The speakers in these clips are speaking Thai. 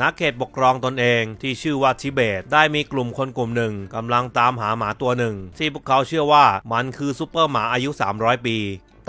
นักเขตปกครองตนเองที่ชื่อว่าทิเบต ได้มีกลุ่มคนกลุ่มหนึ่งกำลังตามหาหมาตัวหนึ่ง ที่พวกเขาเชื่อว่ามันคือซูเปอร์หมาอายุ 300 ปี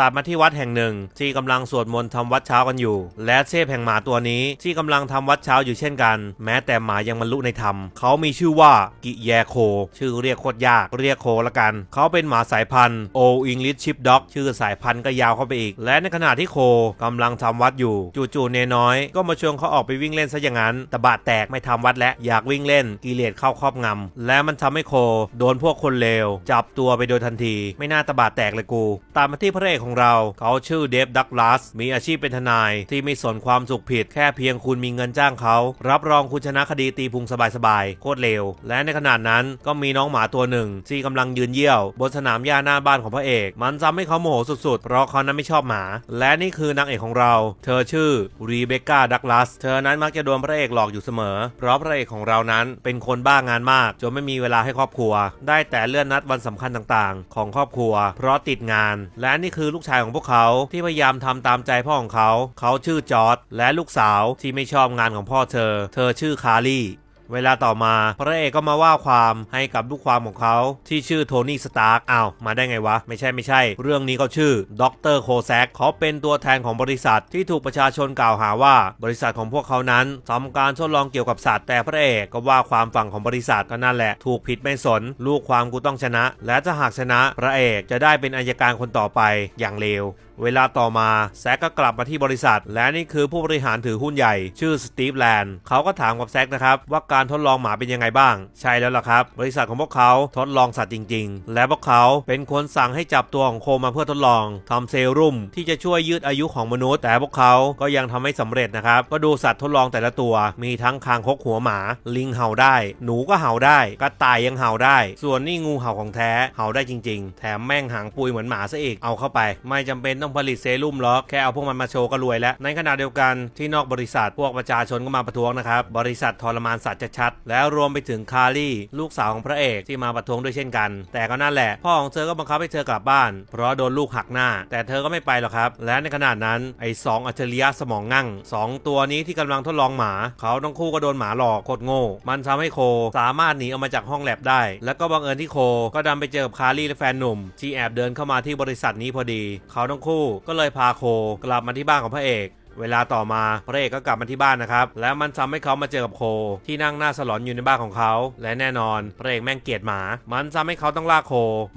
ตัดมาที่วัดแห่งหนึ่ง ที่กำลังสวดมนต์ทำวัดเช้ากันอยู่ และเทพแห่งหมาตัวนี้ที่กำลังทำวัดเช้าอยู่เช่นกัน แม้แต่หมายังบรรลุในธรรม เขามีชื่อว่ากิแยโค ชื่อเรียกโคตรยากเรียกโคละกัน เขาเป็นหมาสายพันธุ์โออิงลิชชิปด็อกชื่อสายพันธุ์ก็ยาวเข้าไปอีก และในขณะที่โคกำลังทำวัดอยู่ จู่ๆเนน้อย ก็มาชวนเขาออกไปวิ่งเล่นซะอย่างนั้นแต่บาดแตกไม่ทำวัดและอยากวิ่งเล่นกิเลสเข้าครอบงำและมันทำให้โค โดนพวกคนเลวจับตัวไปโดยทันที ไม่น่าตะบาดแตกเลยกู ตามมาที่พระเอกของเรา เขาชื่อเดฟดักลาสมีอาชีพเป็นทนายที่ไม่สนความสุขผิดแค่เพียงคุณมีเงินจ้างเขา รับรองคุณชนะคดีตีพุงสบายๆ โคตรเลวและในขนาดนั้นก็มีน้องหมาตัวหนึ่ง ที่กำลังยืนเยี่ยว บนสนามหญ้าหน้าบ้านของพระเอก มันทำให้เขาโมโหสุดๆ เพราะเขานั้นไม่ชอบหมา และนี่คือนางเอกของเรา เธอชื่อรีเบคก้าดักลาสเธอนั้นมักจะโดนพระเอกหลอกอยู่เสมอ เพราะพระเอกของเรานั้นเป็นคนบ้างานมากจนไม่มีเวลาให้ครอบครัว ได้แต่เลื่อนนัดวันสำคัญต่างๆ ของครอบครัว เพราะติดงาน และนี่คือลูกชายของพวกเขาที่พยายามทำตามใจพ่อของเขา เขาชื่อจอร์ดและลูกสาวที่ไม่ชอบงานของพ่อเธอ เธอชื่อคาร์ลี่ เวลาต่อมาพระเอกก็มาว่าความให้กับลูกความของเขาที่ชื่อโทนี่สตาร์กอ้าวมาได้ไงวะ ไม่ใช่ไม่ใช่ เรื่องนี้เขาชื่อดรโคแซกเขาเป็นตัวแทนของบริษัทที่ถูกประชาชนกล่าวหาว่า บริษัทของพวกเขานั้นทำการทดลองเกี่ยวกับสัตว์แต่พระเอกก็ว่าความฝั่งของบริษัทก็นั่นแหละ ถูกผิดไม่สน ลูกความกูต้องชนะ และถ้าหากชนะพระเอกจะได้เป็นอายการคนต่อไปอย่างเลว เวลาต่อมาแซกก็กลับมาที่บริษัท และนี่คือผู้บริหารถือหุ้นใหญ่ ชื่อสตีฟแลนด์เขาก็ถามกับแซกนะครับ ว่าการทดลองหมาเป็นยังไงบ้าง ใช่แล้วล่ะครับ บริษัทของพวกเขาทดลองสัตว์จริง ๆ และพวกเขาเป็นคนสั่งให้จับตัวของโคมาเพื่อทดลองทำเซรุ่มที่จะช่วยยืดอายุของมนุษย์ แต่พวกเขาก็ยังทำไม่สำเร็จนะครับก็ดูสัตว์ทดลองแต่ละตัว มีทั้งคางคกหัวหมา ลิงเห่าได้ หนูก็เห่าได้กระต่ายยังเห่าได้ ส่วนนี่งูเห่าของแท้เห่าได้จริง ๆ แถมแม่งหางปุยเหมือนหมาซะอีกเอาเข้าไป ไม่จำเป็นต้องผลิตเซรุ่มหรอกแค่เอาพวกมันมาโชว์ก็รวยแล้ว ในขณะเดียวกันที่นอกบริษัทพวกประชาชนก็มาประท้วงนะครับ บริษัททรมานสัตว์ชัดๆแล้วรวมไปถึงคารี่ ลูกสาวของพระเอกที่มาประท้วงด้วยเช่นกัน แต่ก็นั่นแหละ พ่อของเธอก็บังคับให้เธอกลับบ้าน เพราะโดนลูกหักหน้า แต่เธอก็ไม่ไปหรอกครับ และในขณะนั้นไอ้สองอัจฉริยะสมองงั่งสองตัวนี้ที่กำลังทดลองหมา เขาทั้งคู่ก็โดนหมาหลอกโคตรโง่ มันทำให้โคสามารถหนีออกมาจากห้องแลบได้ แล้วก็บังเอิญที่โคก็ดันไปเจอกับคารี่และแฟนหนุ่ม ที่แอบเดินเข้ามาที่บริษัทนี้พอดี เขาทั้งคู่ก็เลยพาโคกลับมาที่บ้านของพระเอก เวลาต่อมาพระเอกก็กลับมาที่บ้านนะครับ แล้วมันทำให้เขามาเจอกับโค ที่นั่งหน้าสลอนอยู่ในบ้านของเขา และแน่นอนพระเอกแม่งเกลียดหมา มันทำให้เขาต้องลากโค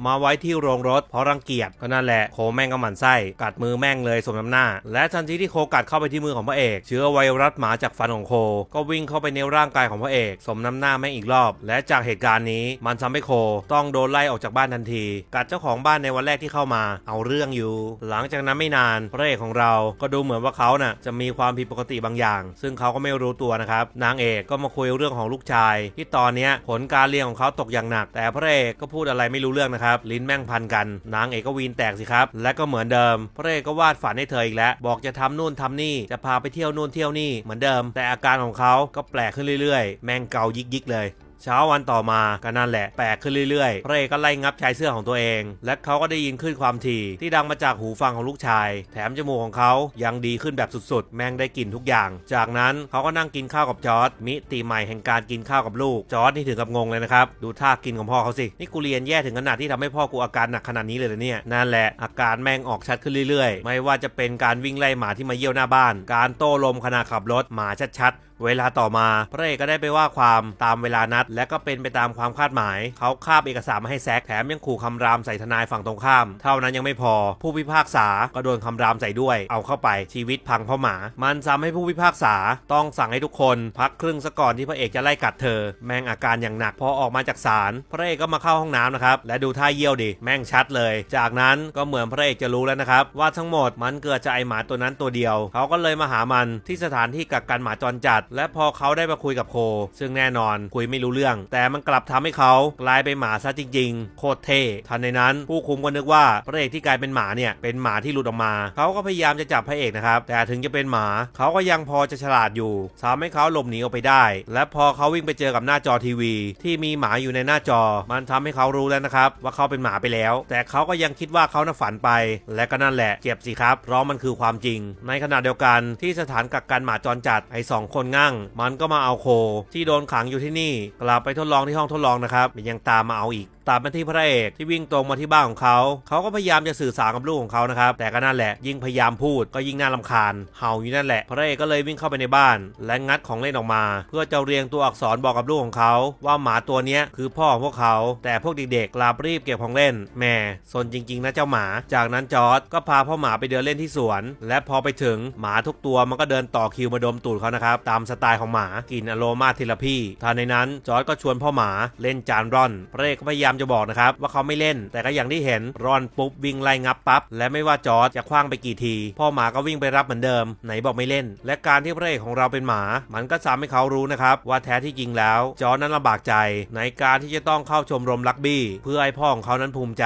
มาไว้ที่โรงรถเพราะรังเกียจก็นั่นแหละโคแม่งก็หมันไส้กัดมือแม่งเลยสมน้ำหน้า และทันทีที่โคกัดเข้าไปที่มือของพระเอก เชื้อไวรัสหมาจากฟันของโค ก็วิ่งเข้าไปในร่างกายของพระเอก สมน้ำหน้าแม่งอีกรอบ และจากเหตุการณ์นี้มันทำให้โคต้องโดนไล่ออกจากบ้านทันที กัดเจ้าของบ้านในวันแรกที่เข้ามา เอาเรื่องอยู่ หลังจากนั้นไม่นานพระเอกของเราก็ดูเหมือนว่าเขาน่ะจะมีความผิดปกติบางอย่าง ซึ่งเขาก็ไม่รู้ตัวนะครับ นางเอกก็มาคุยเรื่องของลูกชาย ที่ตอนนี้ผลการเรียนของเขาตกอย่างหนัก แต่พระเอกก็พูดอะไรไม่รู้เรื่องนะครับ ลิ้นแม่งพันกัน นางเอกก็วีนแตกสิครับ และก็เหมือนเดิม พระเอกก็วาดฝันให้เธออีกแล้ว บอกจะทำนู่นทำนี่ จะพาไปเที่ยวนู่นเที่ยวนี่ เหมือนเดิม แต่อาการของเขาก็แปลกขึ้นเรื่อยๆ แม่งเกายิกๆเลย เช้าวันต่อมาก็นั่นแหละแปลกขึ้นเรื่อยๆพระเอกก็ไล่งับชายเสื้อของตัวเอง และเขาก็ได้ยินขึ้นความถี่ที่ดังมาจากหูฟังของลูกชาย แถมจมูกของเขายังดีขึ้นแบบสุดๆ แม่งได้กลิ่นทุกอย่าง จากนั้นเขาก็นั่งกินข้าวกับจอร์ดมิติใหม่แห่งการกินข้าวกับลูกจอร์ดนี่ถึงกับงงเลยนะครับดูท่ากินของพ่อเขาสินี่กูเรียนแย่ถึงขนาดที่ทำให้พ่อกูอาการหนักขนาดนี้เลยเหรอเนี่ยนั่นแหละอาการแม่งออกชัดขึ้นเรื่อยๆ ไม่ว่าจะเป็นการวิ่งไล่หมาที่มาเยี่ยวหน้าบ้าน การโต้ลมขณะขับรถหมาชัดๆ เวลาต่อมาพระเอกก็ได้ไปว่าความตามเวลานัด และก็เป็นไปตามความคาดหมาย เขาคาบเอกสารมาให้แซกแถมยังขู่คำรามใส่ทนายฝั่งตรงข้าม เท่านั้นยังไม่พอ ผู้พิพากษาก็โดนคำรามใส่ด้วย เอาเข้าไปชีวิตพังเพราะหมา มันทำให้ผู้พิพากษาต้องสั่งให้ทุกคนพักครึ่งซะก่อนที่พระเอกจะไล่กัดเธอ แม่งอาการอย่างหนักพอออกมาจากศาลพระเอกก็มาเข้าห้องน้ำนะครับและดูท่าเยี่ยวดิแม่งชัดเลย จากนั้นก็เหมือนพระเอกจะรู้แล้วนะครับว่าทั้งหมดมันเกิดจากไอหมาตัวนั้นตัวเดียว เขาก็เลยมาหามันที่สถานที่กักกันหมาจรจัดและพอเขาได้มาคุยกับโค ซึ่งแน่นอนคุยไม่รู้เรื่อง แต่มันกลับทำให้เขากลายเป็นหมาซะจริงๆ โคตรเท่ทันในนั้น ผู้คุมก็นึกว่าพระเอกที่กลายเป็นหมาเนี่ยเป็นหมาที่หลุดออกมา เขาก็พยายามจะจับพระเอกนะครับ แต่ถึงจะเป็นหมาเขาก็ยังพอจะฉลาดอยู่ทำให้เขาหลบหนีออกไปได้ และพอเขาวิ่งไปเจอกับหน้าจอทีวี ที่มีหมาอยู่ในหน้าจอ มันทำให้เขารู้แล้วนะครับว่าเขาเป็นหมาไปแล้ว แต่เขาก็ยังคิดว่าเขาน่ะฝันไป และก็นั่นแหละเจ็บสิครับเพราะมันคือความจริง ในขณะเดียวกันที่สถานกักกันหมาจรจัดไอ้สองคนง่าั่ง มันก็มาเอาโค ที่โดนขังอยู่ที่นี่กลับไปทดลองที่ห้องทดลองนะครับมันยังตามมาเอาอีกตัดมาที่พระเอกที่วิ่งตรงมาที่บ้านของเขา เขาก็พยายามจะสื่อสารกับลูกของเขานะครับ แต่ก็นั่นแหละยิ่งพยายามพูดก็ยิ่งน่ารำคาญ เห่าอยู่นั่นแหละ พระเอกก็เลยวิ่งเข้าไปในบ้าน และงัดของเล่นออกมา เพื่อจะเรียงตัวอักษรบอกกับลูกของเขา ว่าหมาตัวนี้คือพ่อของพวกเขา แต่พวกเด็กๆลับรีบเก็บของเล่นแม่สนจริงๆนะเจ้าหมา จากนั้นจอร์ดก็พาพ่อหมาไปเดินเล่นที่สวน และพอไปถึงหมาทุกตัวมันก็เดินต่อคิวมาดมตูดเขานะครับตามสไตล์ของหมากลิ่นอโรมาเทราพีทันในนั้นจอร์ดก็ชวนพ่อหมาเล่นจานร่อนพระเอกก็พยายามจะบอกนะครับว่าเขาไม่เล่น แต่ก็อย่างที่เห็นรอนปุ๊บวิ่งไล่งับปั๊บและไม่ว่าจอร์จจะคว้างไปกี่ที พ่อหมาก็วิ่งไปรับเหมือนเดิม ไหนบอกไม่เล่น และการที่พระเอกของเราเป็นหมา มันก็ทำให้เขารู้นะครับว่าแท้ที่จริงแล้ว จอร์จนั้นลำบากใจ ในการที่จะต้องเข้าชมรมลักบี้ เพื่อให้พ่อของเขานั้นภูมิใจ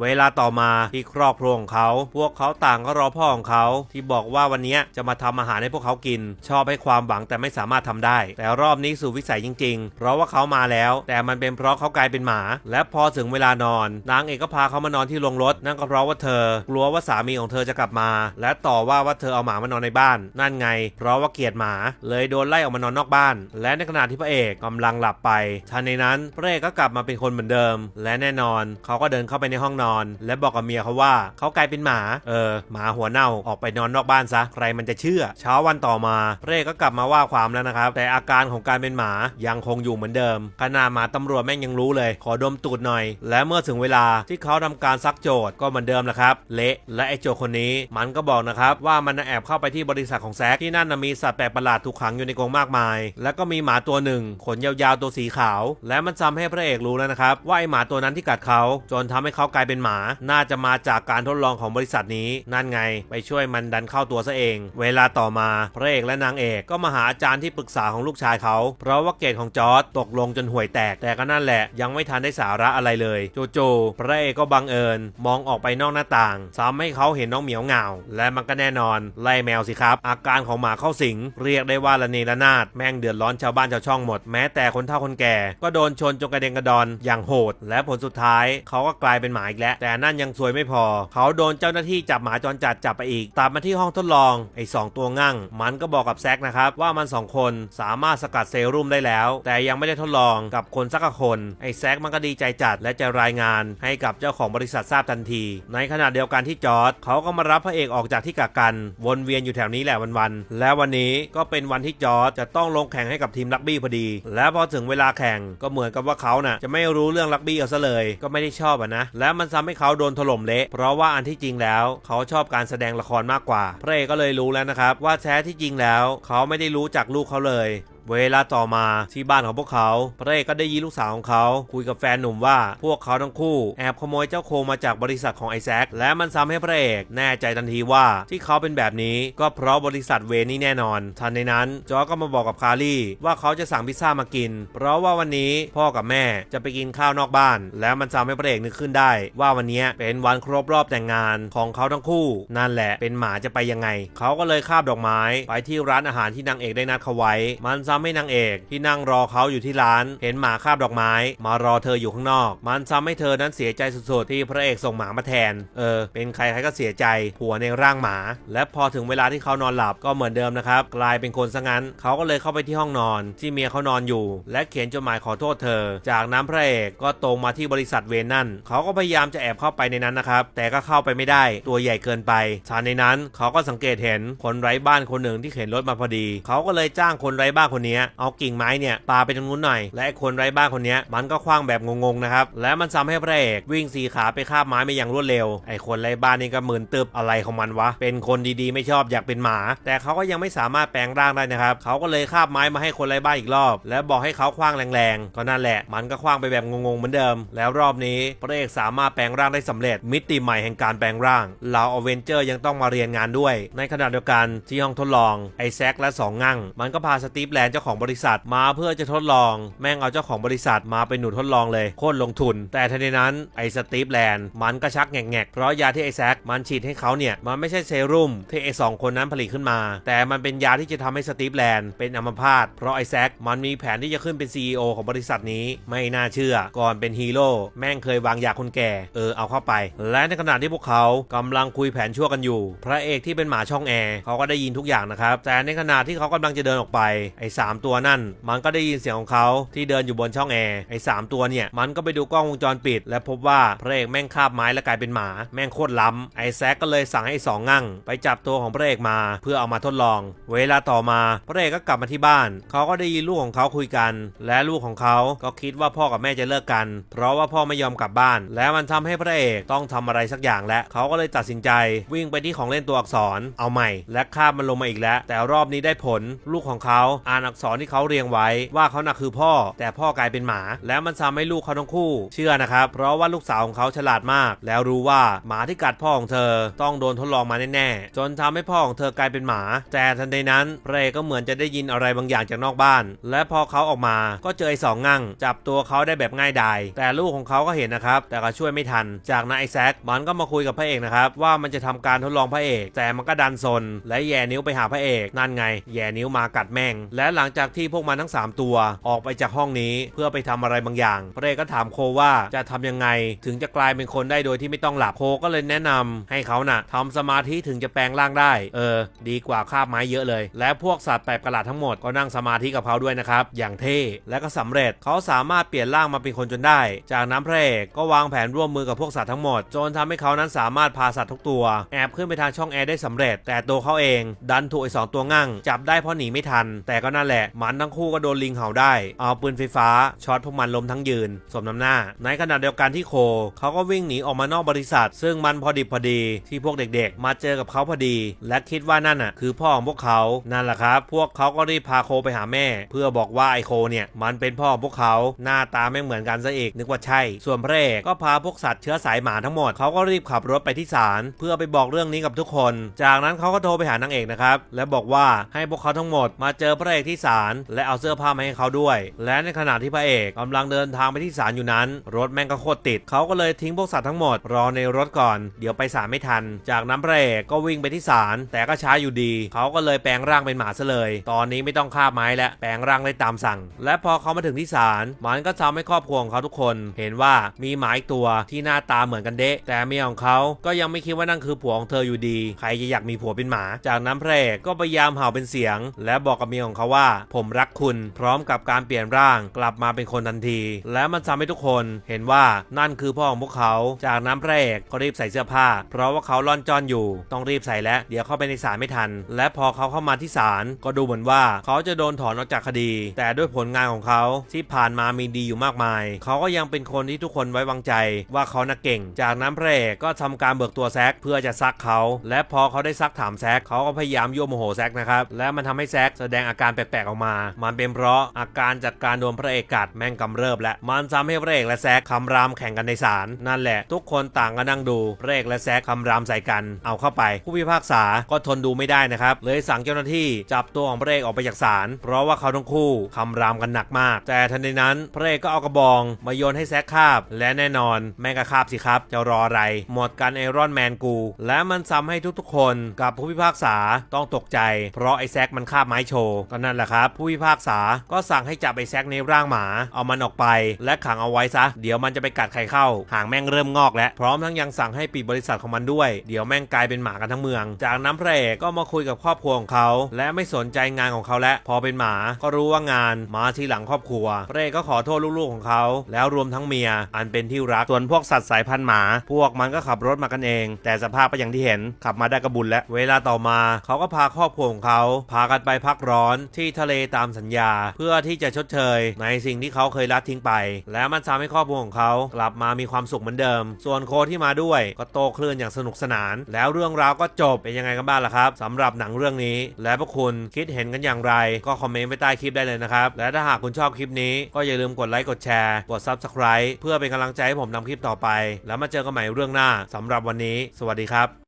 เวลาต่อมาที่ครอบครัวของเขา พวกเขาต่างก็รอพ่อของเขา ที่บอกว่าวันนี้จะมาทำอาหารให้พวกเขากิน ชอบให้ความหวังแต่ไม่สามารถทำได้ แต่รอบนี้สู่วิสัยจริง ๆ เพราะว่าเขามาแล้ว แต่มันเป็นเพราะเขากลายเป็นหมา และพอถึงเวลานอน นางเอกก็พาเขามานอนที่โรงรถ นั่นก็เพราะว่าเธอ กลัวว่าสามีของเธอจะกลับมา และต่อว่าว่าเธอเอาหมามานอนในบ้าน นั่นไง เพราะว่าเกลียดหมา เลยโดนไล่ออกมานอนนอกบ้าน และในขณะที่พระเอกกำลังหลับไปทันในนั้นพระเอกก็กลับมาเป็นคนเหมือนเดิม และแน่นอน เขาก็เดินเข้าไปในห้องนอน และบอกกับเมียเขาว่าเขากลายเป็นหมา เออ หมาหัวเน่าออกไปนอนนอกบ้านซะ ใครมันจะเชื่อ เช้าวันต่อมาพระเอกก็กลับมาว่าความแล้วนะครับ แต่อาการของการเป็นหมายังคงอยู่เหมือนเดิม ขนาดหมาตำรวจแม่งยังรู้เลย ขอดมตูดหน่อย และเมื่อถึงเวลาที่เขาทำการซักโจทย์ก็เหมือนเดิมแหละครับ เละและไอโจคนนี้มันก็บอกนะครับว่ามันแอบเข้าไปที่บริษัทของแซกที่นั่นมีสัตว์แปลกประหลาดถูกขังอยู่ในกรงมากมาย แล้วก็มีหมาตัวหนึ่งขนยาวๆตัวสีขาว และมันทำให้พระเอกรู้แล้วนะครับว่าไอหมาตัวนั้นที่กัดเขาจนทำให้เขากลายเป็นหมา น่าจะมาจากการทดลองของบริษัทนี้ นั่นไง ไปช่วยมันดันเข้าตัวซะเอง เวลาต่อมาพระเอกและนางเอกก็มาหาอาจารย์ที่ปรึกษาของลูกชายเขา เพราะว่าเกรดของจอร์ดตกลงจนห่วยแตก แต่ก็นั่นแหละ ยังไม่ทันได้สาระอะไรเลยจู่ๆพระเอกก็บังเอิญ มองออกไปนอกหน้าต่างซ้ำให้เขาเห็นน้องเหมียวเหงาและมันก็แน่นอน ไล่แมวสิครับ อาการของหมาเข้าสิง เรียกได้ว่าระเนระนาดแม่งเดือดร้อนชาวบ้านชาวช่องหมด แม้แต่คนเฒ่าคนแก่ ก็โดนชนจนกระเด็นกระดอนอย่างโหด และผลสุดท้ายเขาก็กลายเป็นหมาอีกแล้วแต่นั่นยังซวยไม่พอ เขาโดนเจ้าหน้าที่จับหมาจรจัดจับไปอีก ตามมาที่ห้องทดลองไอ้สองตัวงั่ง มันก็บอกกับแซกนะครับว่ามันสองคนสามารถสกัดเซรุ่มได้แล้ว แต่ยังไม่ได้ทดลองกับคนสักคนไอ้แซกมันก็ดีใจจัดและจะรายงานให้กับเจ้าของบริษัททราบทันที ในขณะเดียวกันที่จอร์ดเขาก็มารับพระเอกออกจากที่กักกัน วนเวียนอยู่แถวนี้แหละวันๆและวันนี้ก็เป็นวันที่จอร์ดจะต้องลงแข่งให้กับทีมรักบี้พอดี และพอถึงเวลาแข่งก็เหมือนกับว่าเขาน่ะจะไม่รู้เรื่องรักบี้เอาซะเลย ก็ไม่ได้ชอบอะนะและมันทำให้เขาโดนถล่มเละ เพราะว่าอันที่จริงแล้ว เขาชอบการแสดงละครมากกว่า พระเอกก็เลยรู้แล้วนะครับ ว่าแท้ที่จริงแล้ว เขาไม่ได้รู้จักลูกเขาเลย เวลาต่อมาที่บ้านของพวกเขาพระเอกก็ได้ยินลูกสาวของเขาคุยกับแฟนหนุ่มว่าพวกเขาทั้งคู่แอบขโมยเจ้าโคมาจากบริษัทของไอแซคและมันทำให้พระเอกแน่ใจทันทีว่าที่เขาเป็นแบบนี้ก็เพราะบริษัทเวนี่แน่นอน ทันในนั้นจอก็มาบอกกับคารี่ว่าเขาจะสั่งพิซซ่ามากิน เพราะว่าวันนี้พ่อกับแม่จะไปกินข้าวนอกบ้าน แล้วมันทำให้พระเอกนึกขึ้นได้ ว่าวันนี้เป็นวันครบรอบแต่งงานของเขาทั้งคู่ นั่นแหละเป็นหมาจะไปยังไง เขาก็เลยคาบดอกไม้ ไปที่ร้านอาหารที่นางเอกได้นัดเขาไว้ มันทซ้ำให้นางเอกที่นั่งรอเขาอยู่ที่ร้าน เห็นหมาคาบดอกไม้ มารอเธออยู่ข้างนอก มันทำให้เธอนั้นเสียใจสุดๆที่พระเอกส่งหมามาแทน เออ เป็นใครใครก็เสียใจผัวในร่างหมา และพอถึงเวลาที่เขานอนหลับก็เหมือนเดิมนะครับ กลายเป็นคนซะงั้น เขาก็เลยเข้าไปที่ห้องนอน ที่เมียเขานอนอยู่ และเขียนจดหมายขอโทษเธอ จากนั้นพระเอกก็ตรงมาที่บริษัทเวนนั่นเขาก็พยายามจะแอบเข้าไปในนั้นนะครับแต่ก็เข้าไปไม่ได้ตัวใหญ่เกินไปชาในนั้นเขาก็สังเกตเห็นคนไร้บ้านคนหนึ่งที่เข็นรถมาพอดี เขาก็เลยจ้างคนไร้บ้านคนนี้เอากิ่งไม้เนี่ยปาไปตรงนู้นหน่อย และไอ้คนไร้บ้านคนนี้มันก็คว้างแบบงงๆนะครับและมันทำให้พระเอกวิ่งสีขาไปคาบไม้ไม่อย่างรวดเร็วไอ้คนไร้บ้านนี่ก็หมื่นตึบอะไรของมันวะเป็นคนดีๆ ไม่ชอบอยากเป็นหมา แต่เขาก็ยังไม่สามารถแปลงร่างได้นะครับเขาก็เลยคาบไม้มาให้คนไร้บ้านอีกรอบ และบอกให้เขาคว้างแรงๆก็นั่นแหละ มันก็คว้างไปแบบงงๆเหมือนเดิม แล้วรอบนี้พระเอกสามารถแปลงร่างได้สำเร็จ มิติใหม่แห่งการแปลงร่างเหล่าอเวนเจอร์ยังต้องมาเรียนงานด้วย ในขณะเดียวกันที่ห้องทดลองไอแซคและสองงั่งมันก็พาสตีฟแลนเจ้าของบริษัทมาเพื่อจะทดลอง แม่งเอาเจ้าของบริษัทมาเป็นหนูทดลองเลยโคตรลงทุน แต่ทันใดนั้นไอ้สตีฟแลนด์มันก็ชักแงกๆเพราะยาที่ไอ้แซคมันฉีดให้เขาเนี่ยมันไม่ใช่เซรุ่มที่ไอ้สองคนนั้นผลิตขึ้นมา แต่มันเป็นยาที่จะทำให้สตีฟแลนด์เป็นอัมพาตเพราะไอ้แซคมันมีแผนที่จะขึ้นเป็น CEO ของบริษัทนี้ไม่น่าเชื่อ ก่อนเป็นฮีโร่แม่งเคยวางยาคนแก่เออเอาเข้าไป และในขณะที่พวกเขากำลังคุยแผนชั่วกันอยู่ พระเอกที่เป็นหมาช่องแอร์เขาก็ได้ยินทุกอย่างนะครับแต่ในขณะที่เขากำลังจะเดินออกไปไอสามตัวนั่น มันก็ได้ยินเสียงของเขาที่เดินอยู่บนช่องแอร์ไอ้สามตัวเนี่ยมันก็ไปดูกล้องวงจรปิด และพบว่าพระเอกแม่งคาบไม้และกลายเป็นหมา แม่งโคตรล้ำไอ้แซกก็เลยสั่งให้สองงั่ง ไปจับตัวของพระเอกมาเพื่อเอามาทดลอง เวลาต่อมาพระเอกก็กลับมาที่บ้าน เขาก็ได้ยินลูกของเขาคุยกัน และลูกของเขาก็คิดว่าพ่อกับแม่จะเลิกกัน เพราะว่าพ่อไม่ยอมกลับบ้าน และมันทำให้พระเอกต้องทำอะไรสักอย่างและเขาก็เลยตัดสินใจ วิ่งไปที่ของเล่นตัวอักษรเอาใหม่ และคาบมันลงมาอีกแล้ว แต่รอบนี้ได้ผลลูกของเขาอ่านอักษรที่เขาเรียงไว้ว่าเขาน่ะคือพ่อ แต่พ่อกลายเป็นหมา และมันทำให้ลูกเขาทั้งคู่ เชื่อนะครับ เพราะว่าลูกสาวของเขาฉลาดมาก แล้วรู้ว่าหมาที่กัดพ่อของเธอ ต้องโดนทดลองมาแน่ๆจนทำให้พ่อของเธอกลายเป็นหมา แต่ทันใดนั้นพรก็เหมือนจะได้ยินอะไรบางอย่างจากนอกบ้าน และพอเขาออกมาก็เจอไอ้สองงั่ง จับตัวเขาได้แบบง่ายดายแต่ลูกของเขาก็เห็นนะครับ แต่ก็ช่วยไม่ทัน จากนั้นไอ้แซคมันก็มาคุยกับพระเอกนะครับ ว่ามันจะทำการทดลองพระเอก แต่มันก็ดันซนและแย่นิ้วไปหาพระเอกนั่นไง แย่นิ้วมากัดแม่งและหลังังจากที่พวกมันทั้ง 3 ตัวออกไปจากห้องนี้เพื่อไปทำอะไรบางอย่างพระเอกก็ถามโคว่าจะทำยังไง ถึงจะกลายเป็นคนได้โดยที่ไม่ต้องหลับโคก็เลยแนะนำให้เขาน่ะทำสมาธิถึงจะแปลงร่างได้ เออ ดีกว่าคาบไม้เยอะเลย และพวกสัตว์แปลกประหลาดทั้งหมดก็นั่งสมาธิกับเขาด้วยนะครับ อย่างเท่และก็สำเร็จเขาสามารถเปลี่ยนร่างมาเป็นคนจนได้ จากนั้นพระเอกก็วางแผนร่วมมือกับพวกสัตว์ทั้งหมด จนทำให้เขานั้นสามารถพาสัตว์ทุกตัว แอบขึ้นไปทางช่องแอร์ได้สำเร็จ แต่ตัวเขาเอง ดันถูกไอ้สองตัวงั่งจับได้เพราะหนีไม่ทัน แต่ก็นั่นแหละมันทั้งคู่ก็โดนลิงเห่าได้ เอาปืนไฟฟ้าช็อตพวกมันล้มทั้งยืน สมน้ำหน้า ในขณะเดียวกันที่โค เขาก็วิ่งหนีออกมานอกบริษัท ซึ่งมันพอดิบพอดี ที่พวกเด็กๆ มาเจอกับเขาพอดี และคิดว่านั่นน่ะคือพ่อของพวกเขา นั่นแหละครับ พวกเขาก็รีบพาโคไปหาแม่ เพื่อบอกว่าไอโคเนี่ยมันเป็นพ่อของพวกเขา หน้าตาไม่เหมือนกันซะอีกนึกว่าใช่ ส่วนพระเอกก็พาพวกสัตว์เชื้อสายหมาทั้งหมด เขาก็รีบขับรถไปที่ศาลเพื่อไปบอกเรื่องนี้กับทุกคน จากนั้นเขาก็โทรไปหานางเอกนะครับ และบอกว่าให้พวกเขาทั้งหมดมาเจอพระเอกที่ศาลและเอาเสื้อผ้ามาให้เขาด้วย และในขณะที่พระเอกกำลังเดินทางไปที่ศาลอยู่นั้น รถแม่งก็โคตรติด เขาก็เลยทิ้งพวกสัตว์ทั้งหมดรอในรถก่อน เดี๋ยวไปศาลไม่ทัน จากนั้นพระเอกก็วิ่งไปที่ศาลแต่ก็ช้าอยู่ดี เขาก็เลยแปลงร่างเป็นหมาซะเลย ตอนนี้ไม่ต้องคาบไม้และแปลงร่างได้ตามสั่ง และพอเขามาถึงที่ศาลมันก็ทำให้ครอบครัวของเขาทุกคน เห็นว่ามีหมาอีกตัวที่หน้าตาเหมือนกันเดะแต่เมียของเขาก็ยังไม่คิดว่านั่นคือผัวของเธออยู่ดี ใครจะอยากมีผัวเป็นหมา จากนั้นพระเอกก็พยายามเห่าเป็นเสียง และบอกกับเมียของเขาว่าผมรักคุณพร้อมกับการเปลี่ยนร่างกลับมาเป็นคนทันที และมันทำให้ทุกคนเห็นว่านั่นคือพ่อของพวกเขา จากนั้นพระเอกก็รีบใส่เสื้อผ้า เพราะว่าเขาล่อนจอนอยู่ ต้องรีบใส่แล้วเดี๋ยวเข้าไปในศาลไม่ทัน และพอเขาเข้ามาที่ศาลก็ดูเหมือนว่าเขาจะโดนถอนออกจากคดี แต่ด้วยผลงานของเขาที่ผ่านมามีดีอยู่มากมาย เขาก็ยังเป็นคนที่ทุกคนไว้วางใจ ว่าเขาน่ะเก่ง จากนั้นพระเอกก็ทำการเบิกตัวแซกเพื่อจะซักเขา และพอเขาได้ซักถามแซกเขาก็พยายามยั่วโมโหแซกนะครับและมันทำให้แซกแสดงอาการแปลกๆออกมา มันเป็นเพราะอาการจากการโดนพระเอกกัดแม่งกำเริบและมันทำให้พระเอกและแซกคำรามแข่งกันในศาลนั่นแหละ ทุกคนต่างก็นั่งดูพระเอกและแซกคำรามใส่กัน เอาเข้าไป ผู้พิพากษาก็ทนดูไม่ได้นะครับ เลยสั่งเจ้าหน้าที่จับตัวของพระเอกออกไปจากศาลเพราะว่าเขาทั้งคู่คำรามกันหนักมาก แต่ทันใดนั้นพระเอกก็เอากระบองมาโยนให้แซกคาบ และแน่นอนแม่งก็คาบสิครับจะรออะไร หมดกันไอรอนแมนกู และมันซ้ำให้ทุกๆคนกับผู้พิพากษาต้องตกใจ เพราะไอแซกมันคาบไม้โชว์ก็นั่นแหละครับ ผู้พิพากษาก็สั่งให้จับไอแซกในร่างหมา เอามันออกไป และขังเอาไว้ซะ เดี๋ยวมันจะไปกัดใครเข้า หางแม่งเริ่มงอกแล้ว พร้อมทั้งยังสั่งให้ปิดบริษัทของมันด้วย เดี๋ยวแม่งกลายเป็นหมากันทั้งเมือง จากนั้นพระเอกก็มาคุยกับครอบครัวของเขา และไม่สนใจงานของเขาแล้ว พอเป็นหมาก็รู้ว่างานมาทีหลังครอบครัว พระเอกก็ขอโทษลูกๆของเขา แล้วรวมทั้งเมีย อันเป็นที่รัก ส่วนพวกสัตว์สายพันธุ์หมา พวกมันก็ขับรถมากันเอง แต่สภาพก็อย่างที่เห็น ขับมาได้กระบุญแล้ว เวลาต่อมา เขาก็พาครอบครัวของเขา พากันไปพักร้อนที่ทะเลตามสัญญา เพื่อที่จะชดเชย ในสิ่งที่เขาเคยละทิ้งไป และมันทำให้ครอบครัวของเขากลับมามีความสุขเหมือนเดิม ส่วนโคที่มาด้วยก็โตคลื่นอย่างสนุกสนาน แล้วเรื่องราวก็จบเป็นยังไงกันบ้างล่ะครับสำหรับหนังเรื่องนี้ และพวกคุณคิดเห็นกันอย่างไร ก็คอมเมนต์ไว้ใต้คลิปได้เลยนะครับและถ้าหากคุณชอบคลิปนี้ก็อย่าลืมกดไลค์กดแชร์กด Subscribe เพื่อเป็นกำลังใจให้ผมทำคลิปต่อไป แล้วมาเจอกันใหม่เรื่องหน้าสำหรับวันนี้ สวัสดีครับ